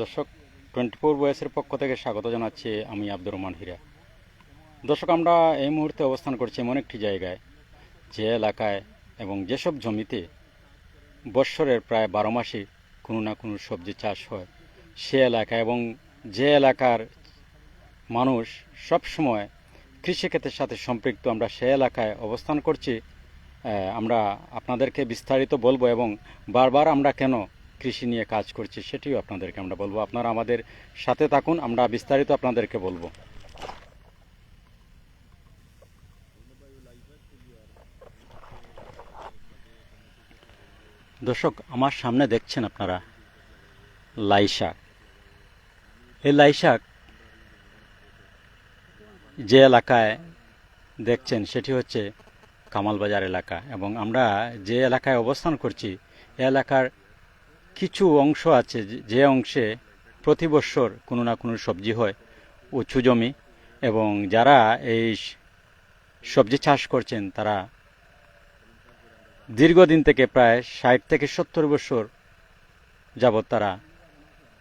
দর্শক twenty four বয়সের পক্ষ থেকে স্বাগত জানাচ্ছি আমি আব্দুর রহমান হীরা। দর্শক, আমরা এই মুহূর্তে অবস্থান করছি এমন একটি জায়গায়, যে এলাকায় এবং যেসব জমিতে বৎসরের প্রায় বারো মাসে কোনো না কোনো সবজি চাষ হয়, সে এলাকা এবং যে এলাকার মানুষ সব সময় কৃষিক্ষেত্রের সাথে সম্পৃক্ত আমরা সে এলাকায় অবস্থান করছি। আমরা আপনাদেরকে বিস্তারিত বলব এবং বারবার আমরা কেন কৃষি নিয়ে কাজ করছি, সেটিও আপনাদেরকে আমরা বলব। আপনারা আমাদের সাথে থাকুন, আমরা বিস্তারিত আপনাদেরকে বলব। দর্শক, আমার সামনে দেখছেন আপনারা, লাই শাক। এই লাই শাক যে এলাকায় দেখছেন, সেটি হচ্ছে কামালবাজার এলাকা। এবং আমরা যে এলাকায় অবস্থান করছি, এ এলাকার কিছু অংশ আছে যে- অংশে প্রতি বৎসর কোনো না কোনো সবজি হয়, উঁচু জমি, এবং যারা এই সবজি চাষ করছেন তারা দীর্ঘদিন থেকে প্রায় ষাট থেকে সত্তর বছর যাবৎ তারা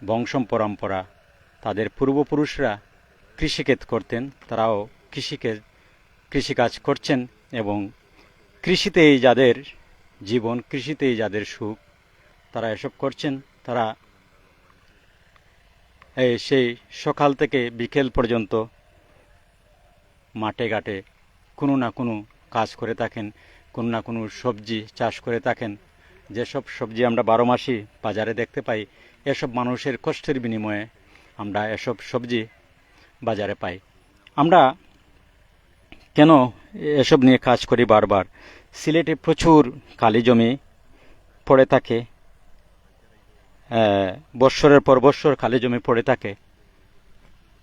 বংশম পরম্পরা তাদের পূর্বপুরুষরা কৃষিক্ষেত করতেন, তারাও কৃষিকে কৃষিকাজ করছেন এবং কৃষিতেই যাদের জীবন, কৃষিতেই যাদের সুখ তারা এসব করছেন, তারা এই সেই সকাল থেকে বিকেল পর্যন্ত মাঠে ঘাটে কোনো না কোনো কাজ করে থাকেন, কোনো না কোনো সবজি চাষ করে থাকেন। যেসব সবজি আমরা বারো মাসই বাজারে দেখতে পাই, এসব মানুষের কষ্টের বিনিময়ে আমরা এসব সবজি বাজারে পাই। আমরা কেন এসব নিয়ে কাজ করি বারবার? সিলেটে প্রচুর কালি জমি পড়ে থাকে বৎসরের পর বৎসর খালি জমি পড়ে থাকে।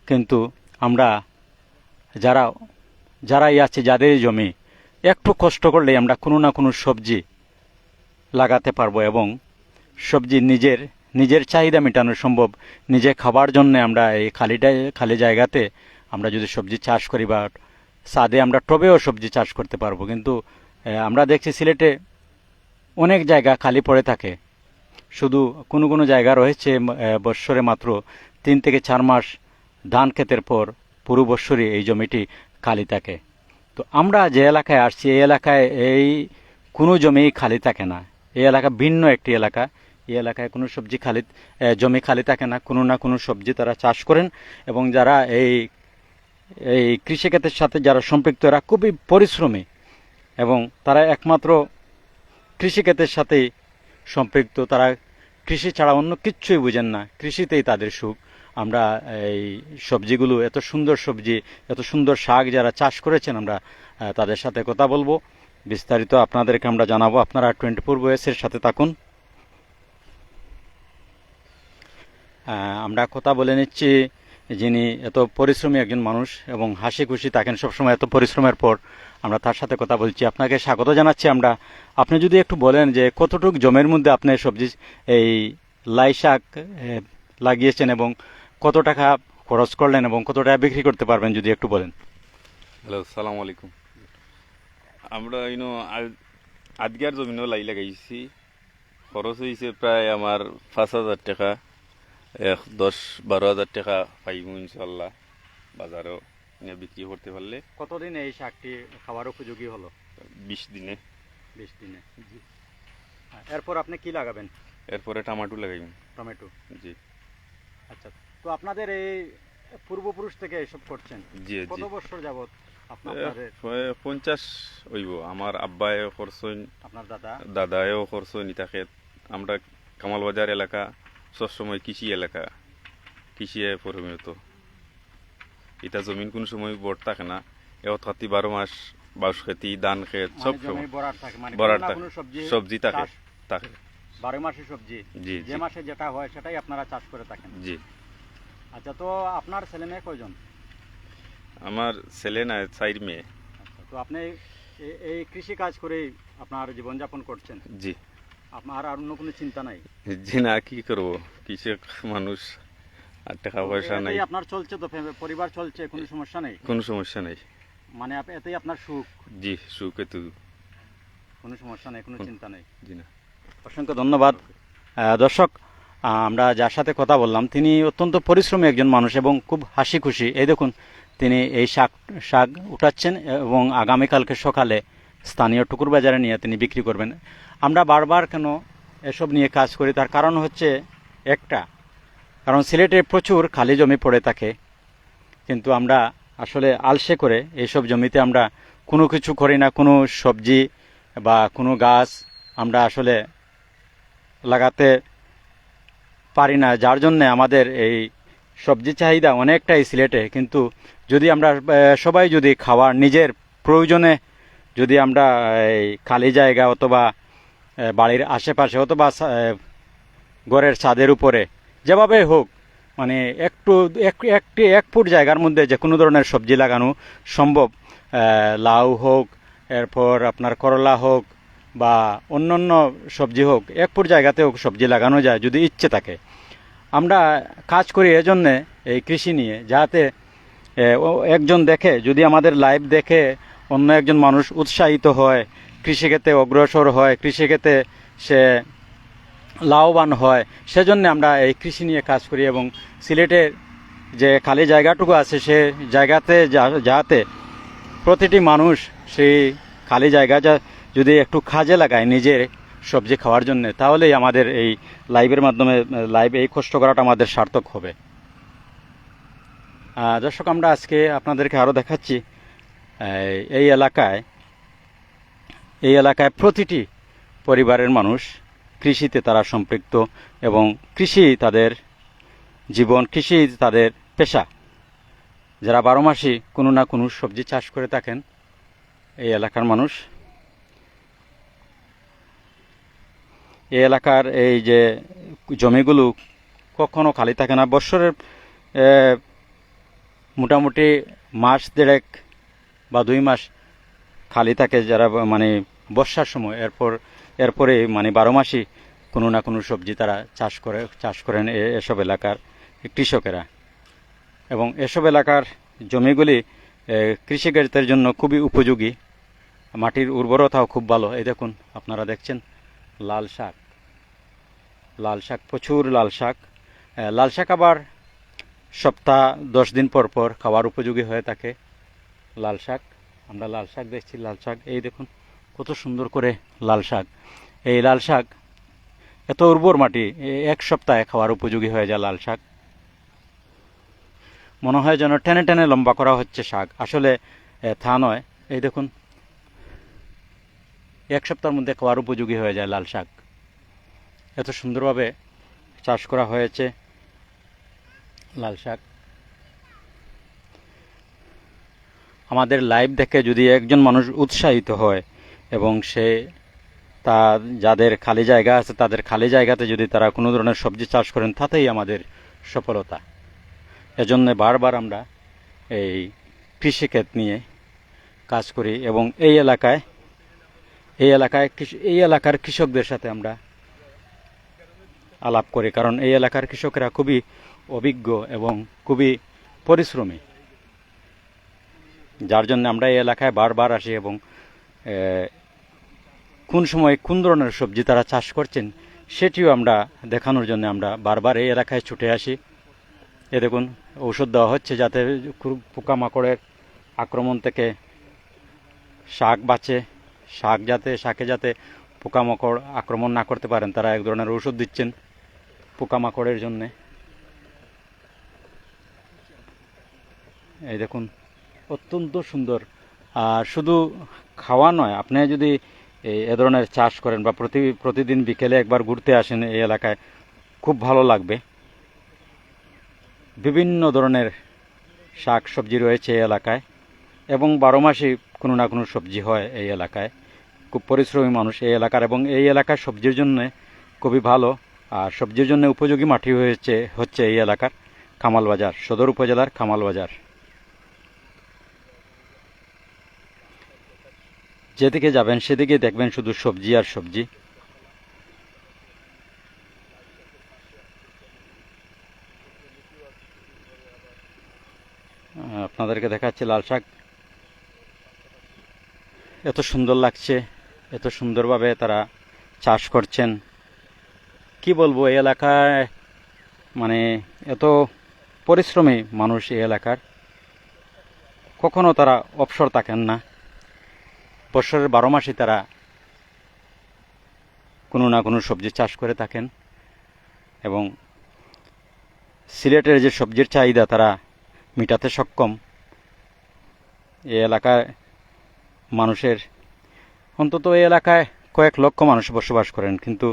কিন্তু আমরা যারা, যারাই আছে যাদের জমি, একটু কষ্ট করলে আমরা কোনো না কোনো সবজি লাগাতে পারব এবং সবজি নিজের নিজের চাহিদা মেটানো সম্ভব। নিজে খাবার জন্য আমরা এই খালিটা খালি জায়গাতে আমরা যদি সবজি চাষ করি বা সাদে আমরা টবেও সবজি চাষ করতে পারব। কিন্তু আমরা দেখছি সিলেটে অনেক জায়গা খালি পড়ে থাকে। শুধু কোনো কোনো জায়গা রয়েছে বৎসরে মাত্র তিন থেকে চার মাস ধান ক্ষেতের পর পুরো বৎসরই এই জমিটি খালি থাকে। তো আমরা যে এলাকায় আসছি, এই এলাকায় এই কোনো জমি খালি থাকে না। এই এলাকা ভিন্ন একটি এলাকা। এই এলাকায় কোনো সবজি খালি জমি খালি থাকে না। কোনো না কোনো সবজি তারা চাষ করেন এবং যারা এই এই কৃষিক্ষেত্রের সাথে যারা সম্পৃক্ত, এরা খুবই পরিশ্রমী এবং তারা একমাত্র কৃষিক্ষেত্রের সাথেই সম্পৃক্ত, তারা কৃষি ছাড়া অন্য কিচ্ছুই বুঝেন না। কৃষিতেই তাদের সুখ। আমরা এই সবজিগুলো, এত সুন্দর সবজি, এত সুন্দর শাক যারা চাষ করেছেন, আমরা তাদের সাথে কথা বলব। বিস্তারিত আপনাদেরকে আমরা জানাব। আপনারা টোয়েন্টি ফোর বয়সের সাথে থাকুন। আমরা কথা বলে নিচ্ছি যিনি এত পরিশ্রমী একজন মানুষ এবং হাসি খুশি থাকেন সবসময় এত পরিশ্রমের পর, আমরা তার সাথে কথা বলছি। আপনাকে স্বাগত জানাচ্ছি আমরা। আপনি যদি একটু বলেন যে কতটুকু জমির মধ্যে আপনি সবজি, এই লাই শাক লাগিয়েছেন এবং কত টাকা খরচ করলেন এবং কত টাকা বিক্রি করতে পারবেন যদি একটু বলেন। হ্যালো সালাম আলাইকুম। আমরা ইনো আজকের জমিনও লাই লাগাইছি। খরচ হয়েছে প্রায় আমার পাঁচ হাজার টাকা। এক দশ বারো হাজার টাকা পাইব ইনশাল্লাহ। বাজারও নিয়ে বিক্রি করতে পারলে। কতদিন এই শাকটি খাবার উপযোগী হলো? বিশ দিনে। বিশ দিনে। জি এরপর আপনি কি লাগাবেন? এরপরে টমেটো লাগাইব। টমেটো? জি। আচ্ছা তো আপনাদের এই পূর্বপুরুষ থেকে এসব করছেন। জি কত বছর যাবত পঞ্চাশ হইব। আমার আব্বায় খরচইন আপনার দাদা? দাদায়ও খরচইন ইতাকে আমরা কামালবাজার এলাকা। সবসময় কৃষি এলাকা কৃষি পরিণত। এটা জমিন কোনো সময় বড় থাকে না। এও থাকি বারো মাস বাউশ খেতি ধান খেত সব মানে সময় ভরাট থাকে মানে সবজি থাকে থাকে। বারো মাসে সবজি জি যে মাসে যেটা হয় সেটাই আপনারা চাষ করে থাকেন। জি। আচ্ছা তো আপনার ছেলে মেয়ে কয়জন? আমার ছেলে না চাইর মেয়ে। আচ্ছা তো আপনি এই কৃষি কাজ করেই আপনার জীবনযাপন করছেন। জি। আপনার আর অন্য কোনো চিন্তা নাই। জি না কি করব? কৃষক মানুষ? আর টাকা পয়সা নাই। আপনার চলছে তো পরিবার চলছে কোনো সমস্যা নেই? কোনো সমস্যা নাই। মানে এতেই আপনার সুখ? জি সুখে তো কোনো সমস্যা নেই কোনো চিন্তা নেই। জি না। অসংখ্য ধন্যবাদ। দর্শক আমরা যার সাথে কথা বললাম তিনি অত্যন্ত পরিশ্রমী একজন মানুষ এবং খুব হাসি খুশি এই দেখুন তিনি এই শাক শাক উঠাচ্ছেন এবং আগামীকালকে সকালে স্থানীয় টুকুর বাজারে নিয়ে তিনি বিক্রি করবেন। আমরা বারবার কেন এসব নিয়ে কাজ করি? তার কারণ হচ্ছে একটা, কারণ সিলেটে প্রচুর খালি জমি পড়ে থাকে। কিন্তু আমরা আসলে আলসে করে এইসব জমিতে আমরা কোনো কিছু করি না। কোনো সবজি বা কোনো গাছ আমরা আসলে লাগাতে পারি না। যার জন্যে আমাদের এই সবজি চাহিদা অনেকটাই সিলেটে। কিন্তু যদি আমরা সবাই যদি খাওয়ার নিজের প্রয়োজনে যদি আমরা, এই, খালি জায়গা অথবা বাড়ির আশেপাশে অথবা ঘরের ছাদের উপরে, যেভাবে হোক মানে একটু, এক- একটি, এক ফুট জায়গার মধ্যে যে কোনো ধরনের সবজি লাগানো সম্ভব লাউ হোক, এরপর আপনার করলা হোক বা অন্যান্য সবজি হোক, এক ফুট জায়গাতে হোক সবজি লাগানো যায় যদি ইচ্ছে থাকে। আমরা কাজ করি এজন্যে এই কৃষি নিয়ে, যাতে একজন দেখে, যদি আমাদের লাইভ দেখে অন্য একজন মানুষ উৎসাহিত হয়, কৃষিক্ষেত্রে অগ্রসর হয়, কৃষিক্ষেত্রে সে লাভবান হয়। সেজন্য আমরা এই কৃষি নিয়ে কাজ করি এবং সিলেটের যে খালি জায়গাটুকু আছে, সে জায়গাতে যাতে প্রতিটি মানুষ সেই খালি জায়গা যা যদি একটু কাজে লাগায় নিজের সবজি খাওয়ার জন্য, তাহলেই আমাদের এই লাইভের মাধ্যমে, লাইভ এই কষ্ট করাটা আমাদের সার্থক হবে। দর্শক, আমরা আজকে আপনাদেরকে আরও দেখাচ্ছি। এই, এলাকায় এই এলাকায় প্রতিটি পরিবারের মানুষ কৃষিতে তারা সম্পৃক্ত এবং কৃষি তাদের জীবন কৃষি তাদের পেশা। যারা বারো মাসই কোনো না কোনো সবজি চাষ করে থাকেন এই এলাকার মানুষ। এই এলাকার এই যে জমিগুলো কখনো খালি থাকে না বৎসরের মোটামুটি মাস দেড়েক বা দুই মাস খালি থাকে যারা মানে বর্ষার সময় এরপর এরপরে মানে বারো মাসই কোনো না কোনো সবজি তারা চাষ করে চাষ করেন এসব এলাকার কৃষকেরা। এবং এসব এলাকার জমিগুলি এ, কৃষিকার্যের জন্য খুবই উপযোগী। মাটির উর্বরতাও খুব ভালো। এই দেখুন আপনারা দেখছেন লাল শাক। লাল শাক প্রচুর লাল শাক। লাল শাক আবার সপ্তাহ দশ দিন পর পর খাওয়ার উপযোগী হয়ে থাকে। লাল শাক। আমরা লাল শাক দেখছি, লাল শাক। এই দেখুন, কত সুন্দর করে লাল শাক। এই লাল শাক এত উর্বর মাটি এক সপ্তাহে খাওয়ার উপযোগী হয়ে যায় লাল শাক। মনে হয় যেন টেনে টেনে লম্বা করা হচ্ছে শাক। আসলে থা নয়। এই দেখুন, এক সপ্তাহের মধ্যে খাওয়ার উপযোগী হয়ে যায় লাল শাক। এত সুন্দরভাবে চাষ করা হয়েছে লাল শাক। আমাদের লাইভ দেখে যদি একজন মানুষ উৎসাহিত হয় এবং সে তা যাদের খালি জায়গা আছে, তাদের খালি জায়গাতে যদি তারা কোনো ধরনের সবজি চাষ করেন, তাতেই আমাদের সফলতা। এজন্য বারবার আমরা এই কৃষিক্ষেত নিয়ে কাজ করি এবং এই এলাকায় এই এলাকায় এই এলাকার কৃষকদের সাথে আমরা আলাপ করি। কারণ এই এলাকার কৃষকেরা খুবই অভিজ্ঞ এবং খুবই পরিশ্রমী। যার জন্য আমরা এই এলাকায় বারবার আসি এবং কোন সময় কোন ধরনের সবজি তারা চাষ করছেন সেটিও আমরা দেখানোর জন্য আমরা বারবার এই এলাকায় ছুটে আসি। এ দেখুন, ঔষধ দেওয়া হচ্ছে যাতে পোকামাকড়ের আক্রমণ থেকে শাক বাঁচে, শাক যাতে, শাকে যাতে পোকামাকড় আক্রমণ না করতে পারেন, তারা এক ধরনের ঔষধ দিচ্ছেন পোকামাকড়ের জন্যে। এই দেখুন অত্যন্ত সুন্দর। আর শুধু খাওয়া নয়, আপনি যদি এ ধরনের চাষ করেন বা প্রতি, প্রতিদিন বিকেলে একবার ঘুরতে আসেন এই এলাকায়, খুব ভালো লাগবে। বিভিন্ন ধরনের শাক সবজি রয়েছে এই এলাকায় এবং বারো মাসই কোনো না কোনো সবজি হয় এই এলাকায়। খুব পরিশ্রমী মানুষ এই এলাকার এবং এই এলাকার সবজির জন্য খুবই ভালো। আর সবজির জন্য উপযোগী মাটি হয়েছে, হচ্ছে এই এলাকার কামাল বাজার সদর উপজেলার কামাল বাজার যেদিকে যাবেন সেদিকে দেখবেন শুধু সবজি আর সবজি। আপনাদেরকে দেখাচ্ছে লাল শাক। এত সুন্দর লাগছে, এত সুন্দরভাবে তারা চাষ করছেন। কি বলব, এই এলাকায় মানে এত পরিশ্রমী মানুষ এই এলাকার। কখনো তারা অবসর থাকেন না। বছরের বারো মাসে তারা কোনো না কোনো সবজি চাষ করে থাকেন এবং সিলেটের যে সবজির চাহিদা তারা মেটাতে সক্ষম। এই এলাকায় মানুষের, অন্তত এই এলাকায় কয়েক লক্ষ মানুষ বসবাস করেন, কিন্তু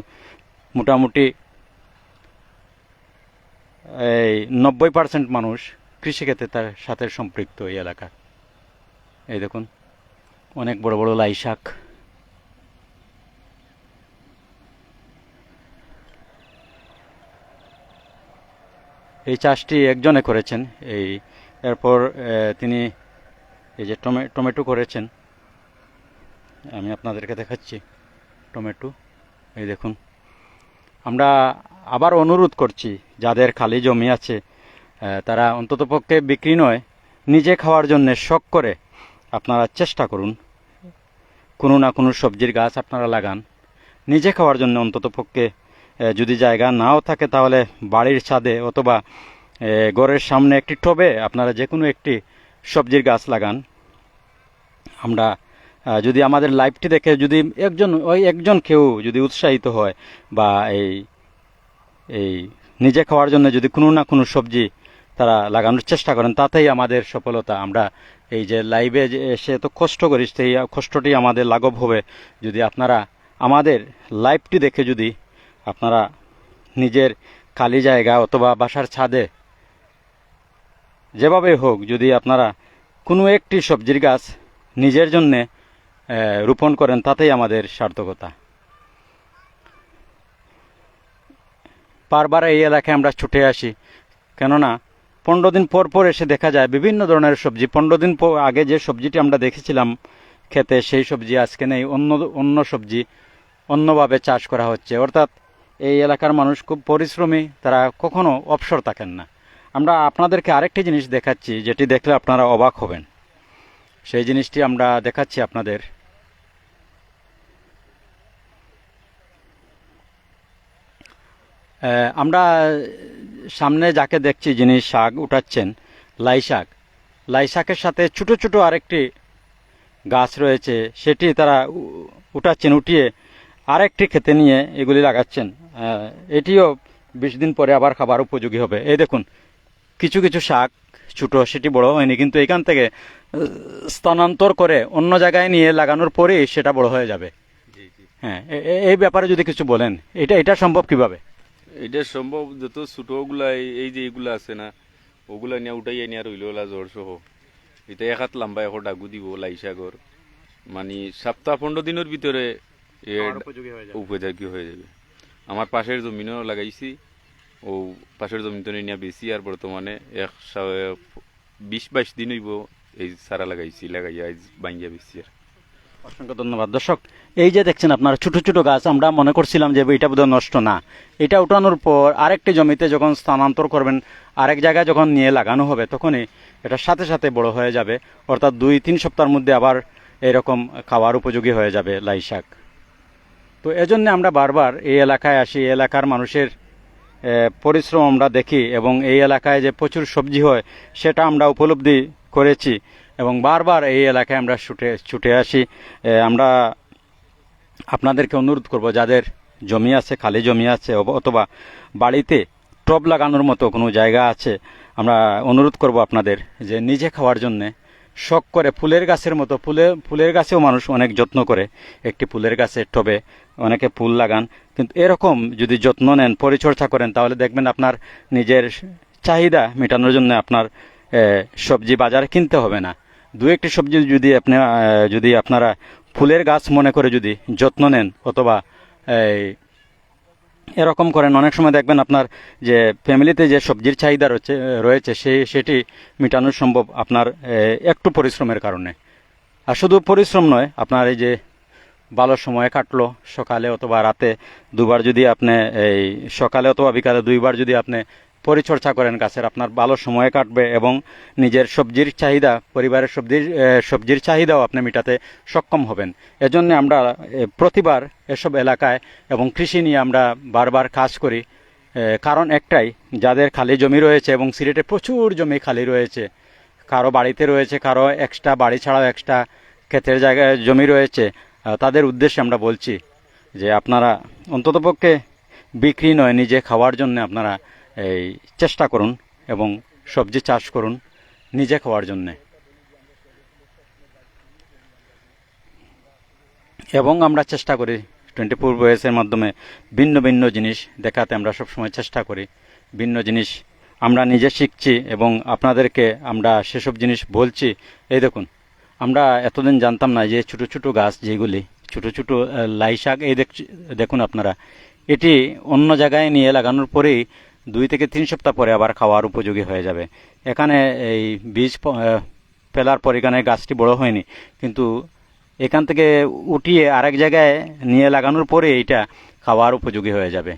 মোটামুটি এই নব্বই পার্সেন্ট মানুষ কৃষিক্ষেত্রে তার সাথে সম্পৃক্ত এই এলাকা। এই দেখুন। অনেক বড় বড় লাই শাক। এই চাষটি একজনে করেছেন, এই এরপর তিনি এই যে টমে, টমেটো করেছেন। আমি আপনাদেরকে দেখাচ্ছি টমেটো, এই দেখুন। আমরা আবার অনুরোধ করছি, যাদের খালি জমি আছে তারা অন্ততপক্ষে বিক্রি নয়, নিজে খাওয়ার জন্য শখ করে আপনারা চেষ্টা করুন। কোনো না কোনো সবজির গাছ আপনারা লাগান। নিজে খাওয়ার জন্য অন্ততপক্ষে আহ, যদি জায়গা নাও থাকে তাহলে বাড়ির ছাদে অথবা ঘরের সামনে একটি টবে আপনারা যে কোনো একটি সবজির গাছ লাগান। আমরা যদি আমাদের লাইফটি দেখে যদি একজন ওই একজন কেউ যদি উৎসাহিত হয় বা এই এই নিজে খাওয়ার জন্য যদি কোনো না কোনো সবজি তারা লাগানোর চেষ্টা করেন তাতেই আমাদের সফলতা। আমরা এই যে লাইভে এসে তো কষ্ট করি সেই কষ্টটি আমাদের লাঘব হবে। যদি আপনারা আমাদের লাইভটি দেখে যদি আপনারা নিজের খালি জায়গা অথবা বাসার ছাদে যেভাবে হোক যদি আপনারা কোনো একটি সবজির গাছ নিজের জন্যে রোপণ করেন, তাতেই আমাদের সার্থকতা। বারবার এই এলাকায় আমরা ছুটে আসি। কেননা পনেরো দিন পর পর এসে দেখা যায় বিভিন্ন ধরনের সবজি। পনেরো দিন আগে যে সবজিটি আমরা দেখেছিলাম খেতে, সেই সবজি আজকে নেই। অন্য অন্য সবজি অন্যভাবে চাষ করা হচ্ছে। অর্থাৎ এই এলাকার মানুষ খুব পরিশ্রমী, তারা কখনো অবসর থাকেন না। আমরা আপনাদেরকে আরেকটি জিনিস দেখাচ্ছি, যেটি দেখলে আপনারা অবাক হবেন। সেই জিনিসটি আমরা দেখাচ্ছি আপনাদের। আমরা সামনে যাকে দেখছি যিনি শাক উঠাচ্ছেন লাই শাক। লাই শাকের সাথে ছোট ছোট আরেকটি গাছ রয়েছে সেটি তারা উঠাচ্ছেন উঠিয়ে আরেকটি খেতে নিয়ে এগুলি লাগাচ্ছেন। এটিও বিশ দিন পরে আবার খাবার উপযোগী হবে। এই দেখুন কিছু কিছু শাক ছোটো সেটি বড় হয়নি কিন্তু এখান থেকে স্থানান্তর করে অন্য জায়গায় নিয়ে লাগানোর পরেই সেটা বড় হয়ে যাবে। হ্যাঁ এই ব্যাপারে যদি কিছু বলেন এটা এটা সম্ভব কীভাবে? এটা সম্ভব যত ছোটগুলা এই- এই যে এগুলা আছে না ওগুলা নিয়ে উঠাই নিয়ে রইল ওলা জ্বর সহ। এটা এক হাত লম্বা এখন ডাগু দিব লাইসাগর মানে সপ্তাহ পনেরো দিনের ভিতরে উপযোগী হয়ে যাবে। আমার পাশের জমিনও লাগাইছি ও পাশের জমিন তো নিয়ে বেশি আর বর্তমানে এক বিশ বাইশ দিন হইব এই সারা লাগাইছি লাগাইয়া আজ বাঙ্গিয়া বেশি আর অসংখ্য ধন্যবাদ। দর্শক, এই যে দেখছেন আপনারা ছোট ছোট গাছ, আমরা মনে করছিলাম যে এটা বোধহয় নষ্ট না। এটা উঠানোর পর আরেকটি জমিতে যখন স্থানান্তর করবেন, আরেক জায়গায় যখন নিয়ে লাগানো হবে, তখনই এটা সাথে সাথে বড় হয়ে যাবে। অর্থাৎ দুই তিন সপ্তাহের মধ্যে আবার এরকম খাওয়ার উপযোগী হয়ে যাবে লাই শাক। তো এজন্য আমরা বারবার এই এলাকায় আসি এলাকার মানুষের পরিশ্রম আমরা দেখি এবং এই এলাকায় যে প্রচুর সবজি হয়, সেটা আমরা উপলব্ধি করেছি। এবং বারবার এই এলাকায় আমরা ছুটে ছুটে আসি। আমরা আপনাদেরকে অনুরোধ করব, যাদের জমি আছে, খালি জমি আছে অথবা বাড়িতে টব লাগানোর মতো কোনো জায়গা আছে, আমরা অনুরোধ করব আপনাদের যে নিজে খাওয়ার জন্যে শখ করে ফুলের গাছের মতো, ফুলে, ফুলের গাছেও মানুষ অনেক যত্ন করে। একটি ফুলের গাছের টবে অনেকে ফুল লাগান। কিন্তু এরকম যদি যত্ন নেন, পরিচর্যা করেন, তাহলে দেখবেন আপনার নিজের চাহিদা মেটানোর জন্য আপনার সবজি বাজারে কিনতে হবে না। দু একটি সবজি যদি আপনি যদি আপনারা ফুলের গাছ মনে করে যদি যত্ন নেন অথবা এই এরকম করেন, অনেক সময় দেখবেন আপনার যে ফ্যামিলিতে যে সবজির চাহিদা রয়েছে রয়েছে সেই সেটি মেটানো সম্ভব আপনার একটু পরিশ্রমের কারণে। আর শুধু পরিশ্রম নয়, আপনার এই যে ভালো সময় কাটলো সকালে অথবা রাতে, দুবার যদি আপনি এই সকালে অথবা বিকালে দুইবার যদি আপনি পরিচর্যা করেন গাছের। আপনার ভালো সময় কাটবে এবং নিজের সবজির চাহিদা, পরিবারের সবজির সবজির চাহিদাও আপনি মেটাতে সক্ষম হবেন। এজন্য আমরা প্রতিবার এসব এলাকায় এবং কৃষি নিয়ে আমরা বারবার কাজ করি। কারণ একটাই, যাদের খালি জমি রয়েছে এবং সিলেটে প্রচুর জমি খালি রয়েছে, কারও বাড়িতে রয়েছে, কারও এক্সট্রা, বাড়ি ছাড়াও এক্সট্রা ক্ষেতের জায়গায় জমি রয়েছে তাদের উদ্দেশ্যে আমরা বলছি যে আপনারা অন্ততপক্ষে বিক্রি নয়, নিজে খাওয়ার জন্য আপনারা এই চেষ্টা করুন এবং সবজি চাষ করুন নিজে খাওয়ার জন্যে। এবং আমরা চেষ্টা করি টোয়েন্টি ফোর বয়েসের মাধ্যমে ভিন্ন ভিন্ন জিনিস দেখাতে আমরা সবসময় চেষ্টা করি। ভিন্ন জিনিস আমরা নিজে শিখছি এবং আপনাদেরকে আমরা সেসব জিনিস বলছি। এই দেখুন, আমরা এতদিন জানতাম না যে ছোট ছোট গাছ যেগুলি, ছোট ছোট লাই শাক, এই দেখ- দেখুন আপনারা। এটি অন্য জায়গায় নিয়ে লাগানোর পরেই দুই থেকে তিন সপ্তাহ পরে আবার খাওয়ার উপযোগী হয়ে যাবে। এখানে এই বীজ ফেলার পর এখানে গাছটি বড় হয়নি, কিন্তু এখান থেকে উঠিয়ে আরেক জায়গায় নিয়ে লাগানোর পরে এইটা খাওয়ার উপযোগী হয়ে যাবে।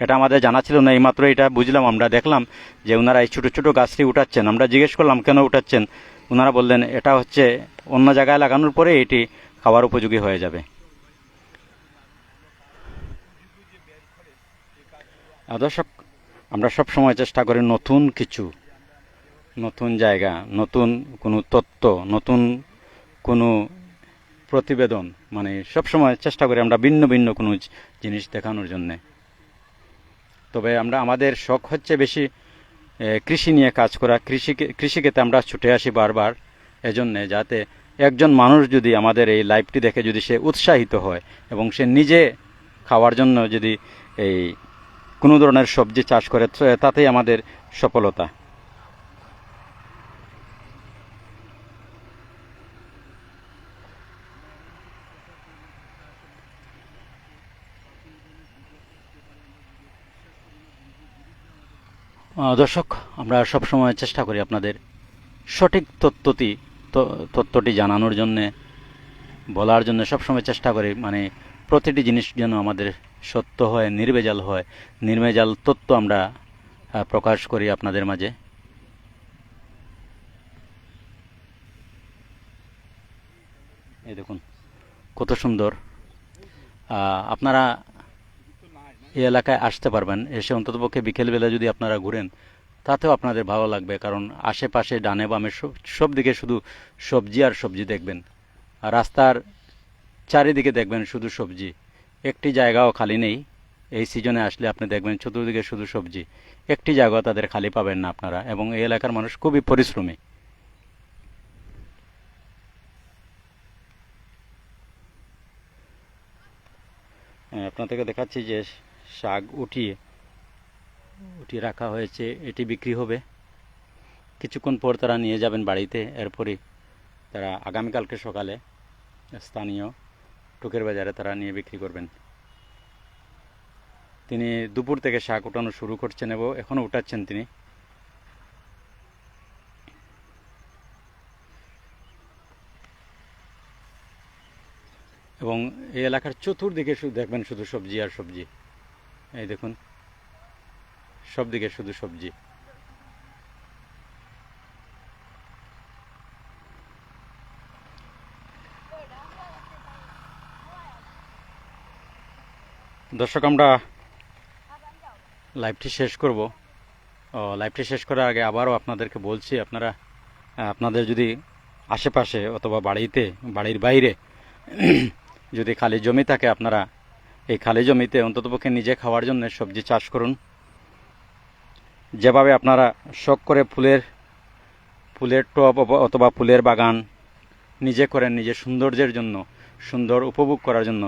এটা আমাদের জানা ছিল না, এইমাত্র এটা বুঝলাম, আমরা দেখলাম যে ওনারা এই ছোটো ছোটো গাছটি উঠাচ্ছেন। আমরা জিজ্ঞেস করলাম, কেন উঠাচ্ছেন? ওনারা বললেন, এটা হচ্ছে অন্য জায়গায় লাগানোর পরে এটি খাওয়ার উপযোগী হয়ে যাবে। দর্শক আমরা সব সময় চেষ্টা করি নতুন কিছু, নতুন জায়গা, নতুন কোনো তত্ত্ব, নতুন কোনো প্রতিবেদন মানে সব সময় চেষ্টা করি আমরা ভিন্ন ভিন্ন কোনো জিনিস দেখানোর জন্যে। তবে আমরা, আমাদের শখ হচ্ছে বেশি কৃষি নিয়ে কাজ করা, কৃষিকে কৃষিক্ষেত্রে আমরা ছুটে আসি বারবার, এজন্যে যাতে একজন মানুষ যদি আমাদের এই লাইভটি দেখে যদি সে উৎসাহিত হয় এবং সে নিজে খাওয়ার জন্য যদি এই কোনো ধরনের সবজি চাষ করে তাতেই আমাদের সফলতা। দর্শক, আমরা সব সময় চেষ্টা করি আপনাদের সঠিক তথ্যটি তথ্যটি জানানোর জন্যে, বলার জন্য সবসময় চেষ্টা করি মানে প্রতিটি জিনিস যেন আমাদের সত্য হয় নির্ভেজাল হয়। নির্ভেজাল তত্ত্ব আমরা প্রকাশ করি আপনাদের মাঝে। এই দেখুন, কত সুন্দর। আপনারা এই এলাকায় আসতে পারবেন। এসে অন্ততপক্ষে বিকেলবেলা যদি আপনারা ঘুরেন, তাতেও আপনাদের ভালো লাগবে। কারণ আশেপাশে, ডানে বামে সব দিকে শুধু সবজি আর সবজি দেখবেন। আর রাস্তার চারিদিকে দেখবেন শুধু সবজি। একটি জায়গাও খালি নেই। এই সিজনে আসলে আপনি দেখবেন চতুর্দিকে শুধু সবজি। একটি জায়গা তাদের খালি পাবেন না আপনারা এবং এই এলাকার মানুষ খুবই পরিশ্রমী। হ্যাঁ, আপনাদেরকে দেখাচ্ছি যে শাক উঠিয়ে উঠিয়ে রাখা হয়েছে। এটি বিক্রি হবে। কিছুক্ষণ পর তারা নিয়ে যাবেন বাড়িতে। এরপরে তারা আগামীকালকে সকালে স্থানীয় টুকের বাজারে তারা নিয়ে বিক্রি করবেন। তিনি দুপুর থেকে শাক উঠানো শুরু করছেন এবং এখনও উঠাচ্ছেন তিনি। এবং এই এলাকার চতুর্দিকে দেখবেন শুধু সবজি আর সবজি। এই দেখুন সব দিকে শুধু সবজি। দর্শক, আমরা লাইভটি শেষ করব। ও লাইভটি শেষ করার আগে আবারও আপনাদেরকে বলছি, আপনারা আপনাদের যদি আশেপাশে অথবা বাড়িতে, বাড়ির বাইরে যদি খালি জমি থাকে, আপনারা এই খালি জমিতে অন্ততপক্ষে নিজে খাওয়ার জন্য সবজি চাষ করুন। যেভাবে আপনারা শখ করে ফুলের ফুলের টপ অথবা ফুলের বাগান নিজে করেন নিজের সৌন্দর্যের জন্য, সুন্দর উপভোগ করার জন্য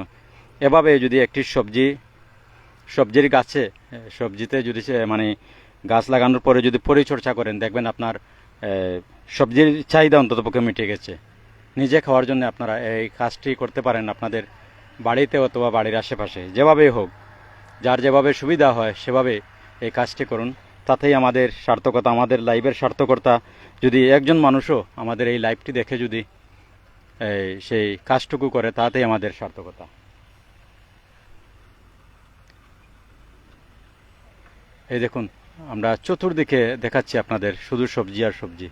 এভাবে যদি একটি সবজি, সবজির গাছে সবজিতে যদি মানে গাছ লাগানোর পরে যদি পরিচর্যা করেন, দেখবেন আপনার সবজির চাহিদা অন্ততপক্ষে মিটে গেছে। নিজে খাওয়ার জন্য আপনারা এই কাজটি করতে পারেন আপনাদের বাড়িতে অথবা বাড়ির আশেপাশে, যেভাবেই হোক। যার যেভাবে সুবিধা হয়, সেভাবে এই কাজটি করুন। তাতেই আমাদের সার্থকতা, আমাদের লাইভের সার্থকতা। যদি একজন মানুষও আমাদের এই লাইভটি দেখে যদি সেই কাজটুকু করে, তাতেই আমাদের সার্থকতা। এই দেখুন, আমরা চতুর্দিকে দেখাচ্ছি আপনাদের শুধু সবজি আর সবজি।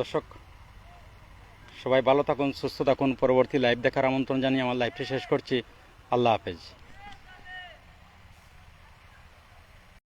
দর্শক, সবাই ভালো থাকুন, সুস্থ থাকুন। পরবর্তী লাইভ দেখার আমন্ত্রণ জানিয়ে আমার লাইভটি শেষ করছি। আল্লাহ হাফেজ।